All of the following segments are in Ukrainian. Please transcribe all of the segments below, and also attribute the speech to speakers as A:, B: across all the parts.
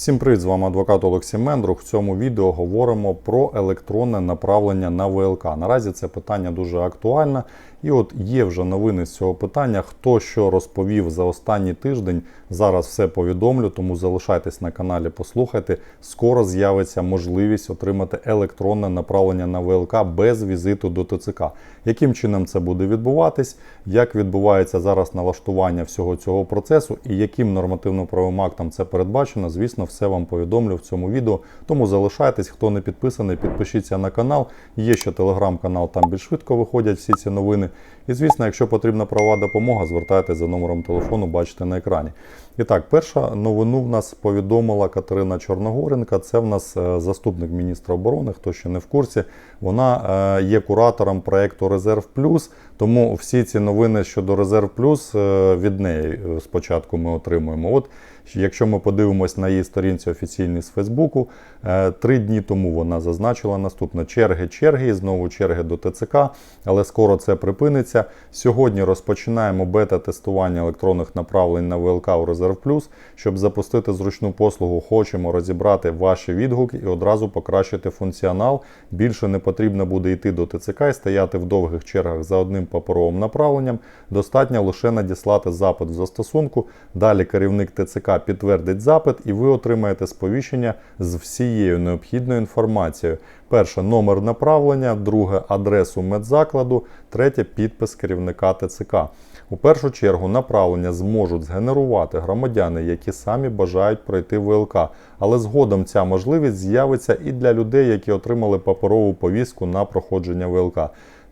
A: Всім привіт, з вами адвокат Олексій Мендрух. В цьому відео говоримо про електронне направлення на ВЛК. Наразі це питання дуже актуальне. І от є вже новини з цього питання. Хто що розповів за останній тиждень, зараз все повідомлю, тому залишайтесь на каналі, послухайте. Скоро з'явиться можливість отримати електронне направлення на ВЛК без візиту до ТЦК. Яким чином це буде відбуватись, як відбувається зараз налаштування всього цього процесу і яким нормативно-правовим актом це передбачено, звісно, все вам повідомлю в цьому відео. Тому залишайтесь, хто не підписаний, підпишіться на канал. Є ще телеграм-канал, там більш швидко виходять всі ці новини. І звісно, якщо потрібна правова допомога, звертайтеся за номером телефону, бачите на екрані. І так, перша новину в нас повідомила Катерина Чорногоренка. Це в нас е, заступник міністра оборони. Хто ще не в курсі, вона е, є куратором проекту Резерв Плюс. Тому всі ці новини щодо Резерв Плюс е, від неї спочатку ми отримуємо. От Якщо ми подивимось на її сторінці офіційній з Фейсбуку, три дні тому вона зазначила наступне черги, черги і знову черги до ТЦК, але скоро це припиниться. Сьогодні розпочинаємо бета-тестування електронних направлень на ВЛК у Резерв Плюс. Щоб запустити зручну послугу, хочемо розібрати ваші відгуки і одразу покращити функціонал. Більше не потрібно буде йти до ТЦК і стояти в довгих чергах за одним паперовим направленням. Достатньо лише надіслати запит в застосунку. Далі керівник ТЦК підтвердить запит, і ви отримаєте сповіщення з всією необхідною інформацією. Перше номер направлення, друге адресу медзакладу, третє підпис керівника ТЦК. У першу чергу направлення зможуть згенерувати громадяни, які самі бажають пройти ВЛК. Але згодом ця можливість з'явиться і для людей, які отримали паперову повістку на проходження ВЛК.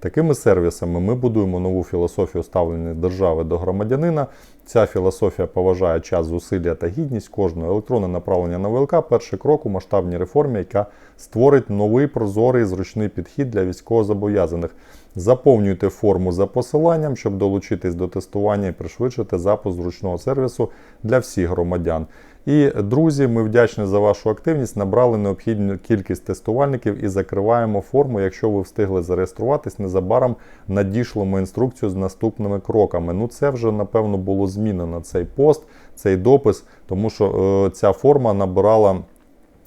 A: Такими сервісами ми будуємо нову філософію ставлення держави до громадянина. Ця філософія поважає час, зусилля та гідність кожного електронне направлення на ВЛК перший крок у масштабній реформі, яка створить новий прозорий зручний підхід для військовозобов'язаних. Заповнюйте форму за посиланням, щоб долучитись до тестування і пришвидшити запуск зручного сервісу для всіх громадян. І друзі, ми вдячні за вашу активність. Набрали необхідну кількість тестувальників і закриваємо форму. Якщо ви встигли зареєструватись, незабаром надішлемо інструкцію з наступними кроками. Ну, це вже напевно було змінено цей пост, цей допис, тому що е, ця форма набирала.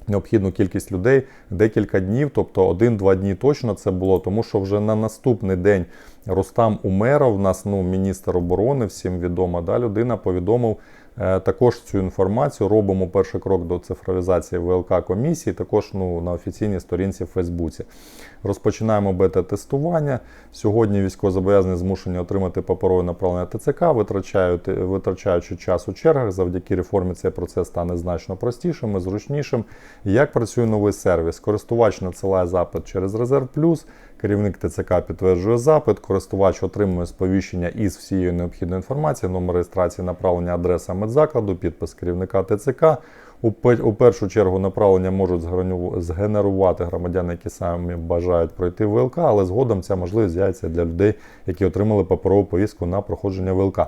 A: Необхідну кількість людей декілька днів, тобто один-два дні точно це було, тому що вже на наступний день Рустам Умеров, нас ну, міністр оборони, всім відома да, людина, повідомив також цю інформацію. Робимо перший крок до цифровізації ВЛК комісії, також ну, на офіційній сторінці в Фейсбуці. Розпочинаємо бета-тестування. Сьогодні військовозобов'язані змушені отримати паперове направлення ТЦК, витрачаючи час у чергах. Завдяки реформі цей процес стане значно простішим і зручнішим. Як працює новий сервіс? Користувач надсилає запит через Резерв Плюс. Керівник ТЦК підтверджує запит, користувач отримує сповіщення із всією необхідною інформацією, номер реєстрації направлення, адреса медзакладу, підпис керівника ТЦК. У першу чергу направлення можуть згенерувати громадяни, які самі бажають пройти ВЛК, але згодом ця можливість з'явиться для людей, які отримали паперову повістку на проходження ВЛК.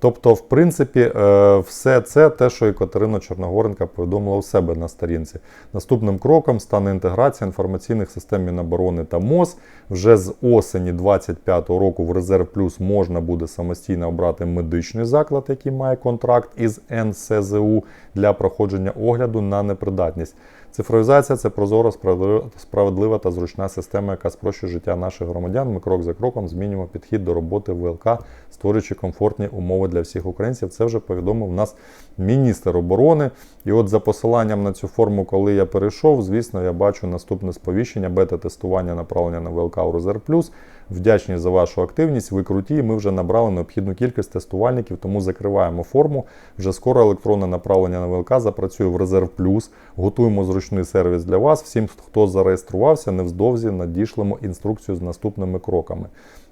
A: Тобто, в принципі, е, все це те, що і Катерина Чорногоренка повідомила у себе на сторінці. Наступним кроком стане інтеграція інформаційних систем Міноборони та МОЗ. Вже з осені 2025 року в Резерв Плюс можна буде самостійно обрати медичний заклад, який має контракт із НСЗУ для проходження огляду на непридатність. Цифровізація це прозора, справедлива та зручна система, яка спрощує життя наших громадян. Ми крок за кроком змінюємо підхід до роботи ВЛК, створюючи комфортні умови для всіх українців. Це вже повідомив нас міністр оборони. І от за посиланням на цю форму, коли я перейшов, звісно, я бачу наступне сповіщення, бета-тестування направлення на ВЛК у Резерв Плюс. Вдячні за вашу активність. Ви круті. Ми вже набрали необхідну кількість тестувальників, тому закриваємо форму. Вже скоро електронне направлення на ВЛК запрацює в Резерв Плюс. Готуємо зручний сервіс для вас. Всім, хто зареєструвався, невздовзі надішлемо інструкцію з наступними кроками.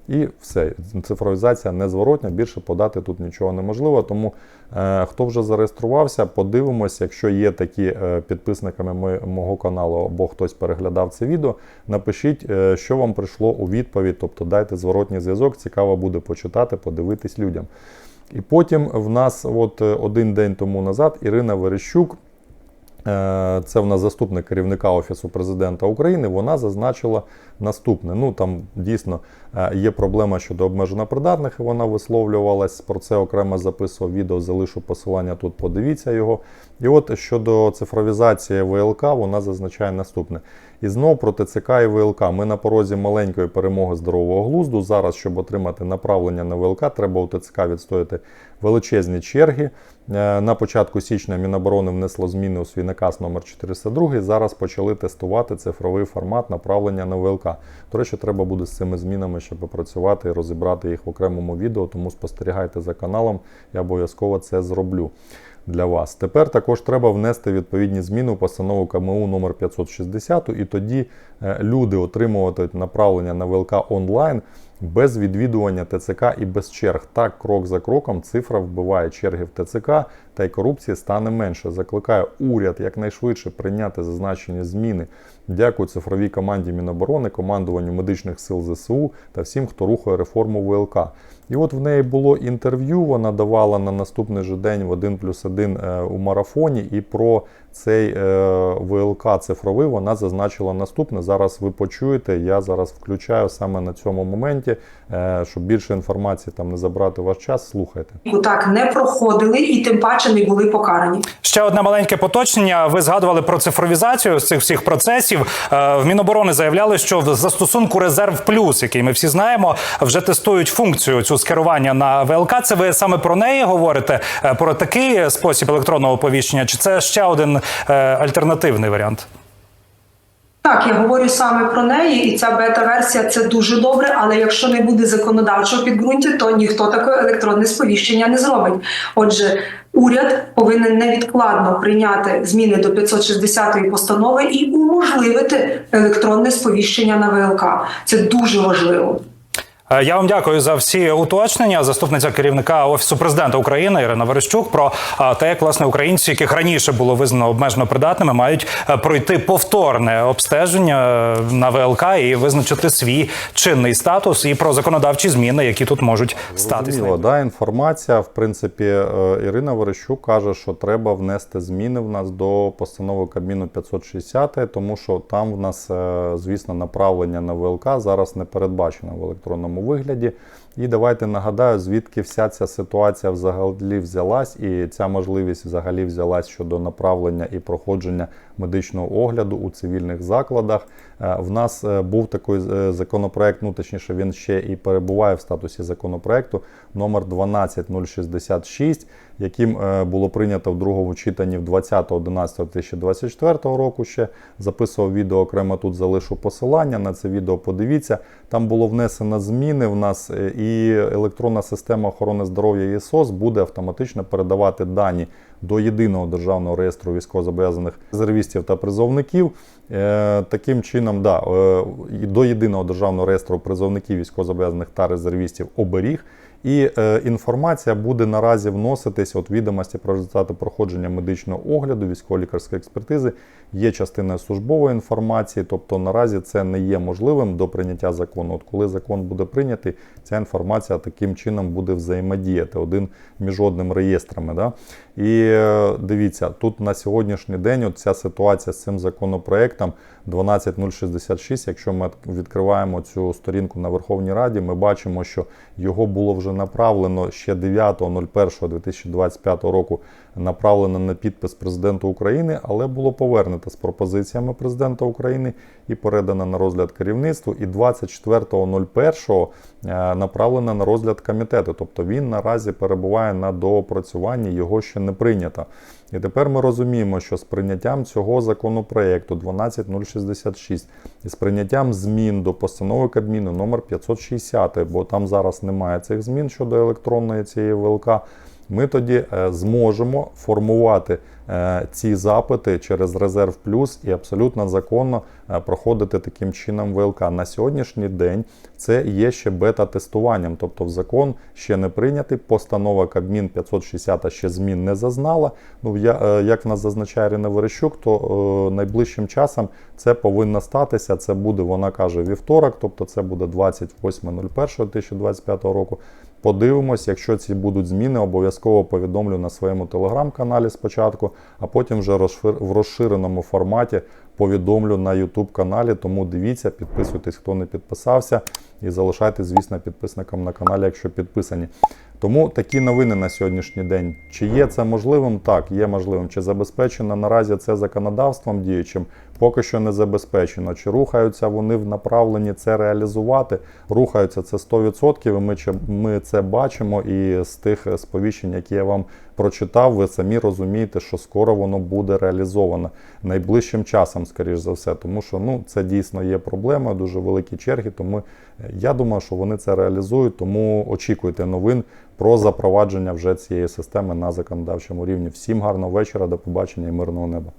A: І все, цифровізація незворотня, більше подати тут нічого неможливо. Тому е, хто вже зареєструвався, подивимося, якщо є такі е, підписниками ми, мого каналу або хтось переглядав це відео, напишіть, е, що вам прийшло у відповідь, тобто дайте зворотній зв'язок, цікаво буде почитати, подивитись людям. І потім в нас, от е, один день тому назад, Ірина Верещук Е, Це в нас заступник керівника Офісу президента України. Вона зазначила наступне. Ну там дійсно є проблема щодо обмежено придатних, і вона висловлювалась. Про це окремо записував відео. Залишу посилання тут. Подивіться його. І от щодо цифровізації ВЛК, вона зазначає наступне. І знов про ТЦК і ВЛК. Ми на порозі маленької перемоги здорового глузду. Зараз, щоб отримати направлення на ВЛК, треба у ТЦК відстояти величезні черги. Е, На початку січня Міноборони внесло зміни у свій наказ номер 402. Зараз почали тестувати цифровий формат направлення на ВЛК. До речі, треба буде з цими змінами ще попрацювати і розібрати їх в окремому відео, тому спостерігайте за каналом, я обов'язково це зроблю для вас. Тепер також треба внести відповідні зміни у постанову КМУ номер 560, і тоді е, люди отримуватимуть направлення на ВЛК онлайн без відвідування ТЦК і без черг. Так, крок за кроком цифра вбиває черги в ТЦК, та й корупції стане менше. Закликаю уряд якнайшвидше прийняти зазначені зміни. Дякую цифровій команді Міноборони, командуванню медичних сил ЗСУ та всім, хто рухає реформу ВЛК. І от в неї було інтерв'ю, вона давала на наступний же день в 1 плюс 1 е, у марафоні. І про цей е, ВЛК цифровий вона зазначила наступне. Зараз ви почуєте. Я зараз включаю саме на цьому моменті, е, щоб більше інформації там не забрати ваш час. Слухайте.
B: так не проходили і тим паче не були покарані.
C: Ще одне маленьке поточнення. Ви згадували про цифровізацію з цих всіх процесів. Е, В Міноборони заявляли, що в застосунку резерв плюс, який ми всі знаємо, вже тестують функцію цю скерування на ВЛК. Це ви саме про неї говорите? Е, Про такий спосіб електронного оповіщення? Чи це ще один альтернативний варіант?
B: Так, я говорю саме про неї, і ця бета-версія це дуже добре. Але якщо не буде законодавчого підґрунтя, то ніхто таке електронне сповіщення не зробить. Отже, уряд повинен невідкладно прийняти зміни до 560-ї постанови і уможливити електронне сповіщення на ВЛК. Це дуже важливо.
C: Е, Я вам дякую за всі уточнення. Заступниця керівника офісу президента України Ірина Верещук про е, те, як власне українці, яких раніше було визнано обмежено придатними, мають е, пройти повторне обстеження на ВЛК і визначити свій чинний статус, і про законодавчі зміни, які тут можуть статися.
A: Да, інформація. В принципі, Ірина Верещук каже, що треба внести зміни в нас до постанови Кабміну 560, тому що там в нас, звісно, направлення на ВЛК зараз не передбачено в електронному вигляді. І давайте нагадаю, звідки вся ця ситуація взагалі взялась, і ця можливість взагалі взялась щодо направлення і проходження медичного огляду у цивільних закладах. Е, В нас е, був такий е, законопроект, ну точніше, він ще і перебуває в статусі законопроекту номер 12066, яким було прийнято в другому читанні в 20.11.2024 року. Ще записував відео окремо тут залишу посилання на це відео. Подивіться, там було внесено зміни в нас, і електронна система охорони здоров'я ЄСОС буде автоматично передавати дані до єдиного державного реєстру військовозобов'язаних резервістів та призовників. Е, Таким чином, да, е, до єдиного державного реєстру призовників військовозобов'язаних та резервістів оберіг. І е, інформація буде наразі вноситись от відомості про результати проходження медичного огляду, військово-лікарської експертизи. Є частина службової інформації, тобто наразі це не є можливим до прийняття закону. От коли закон буде прийнятий, ця інформація таким чином буде взаємодіяти один між одним реєстрами. Да? І е, дивіться, тут на сьогоднішній день от ця ситуація з цим законопроектом 12066, якщо ми відкриваємо цю сторінку на Верховній Раді, ми бачимо, що його було вже направлено ще 9.01.2025 року направлено на підпис президенту України, але було повернуто з пропозиціями президента України і передано на розгляд керівництву. І 24.01 е, направлено на розгляд комітету. Тобто він наразі перебуває на доопрацюванні, його ще не прийнято. І тепер ми розуміємо, що з прийняттям цього законопроекту 12066 і з прийняттям змін до постанови Кабміну номер 560, бо там зараз немає цих змін щодо електронної цієї ВЛК, ми тоді е, зможемо формувати е, ці запити через резерв плюс і абсолютно законно е, проходити таким чином ВЛК. На сьогоднішній день це є ще бета-тестуванням, тобто в закон ще не прийнятий. Постанова Кабмін 560 ще змін не зазнала. Ну я як в нас зазначає Ірина Верещук, то найближчим часом це повинно статися. Це буде, вона каже, вівторок, тобто це буде 28.01.2025 року. Подивимось, якщо ці будуть зміни, обов'язково повідомлю на своєму телеграм-каналі спочатку, а потім вже в розширеному форматі повідомлю на YouTube каналі. Тому дивіться, підписуйтесь, хто не підписався, і залишайтесь, звісно, підписником на каналі, якщо підписані. Тому такі новини на сьогоднішній день. Чи є це можливим? Так, є можливим. Чи забезпечено наразі це законодавством діючим? Поки що не забезпечено. Чи рухаються вони в направленні це реалізувати? Рухаються це 100%. і Ми, ми це бачимо, і з тих сповіщень, які я вам прочитав, ви самі розумієте, що скоро воно буде реалізовано найближчим часом, скоріш за все, тому що ну це дійсно є проблемою, дуже великі черги. Тому е, я думаю, що вони це реалізують. Тому очікуйте новин про запровадження вже цієї системи на законодавчому рівні. Всім гарного вечора, до побачення і мирного неба.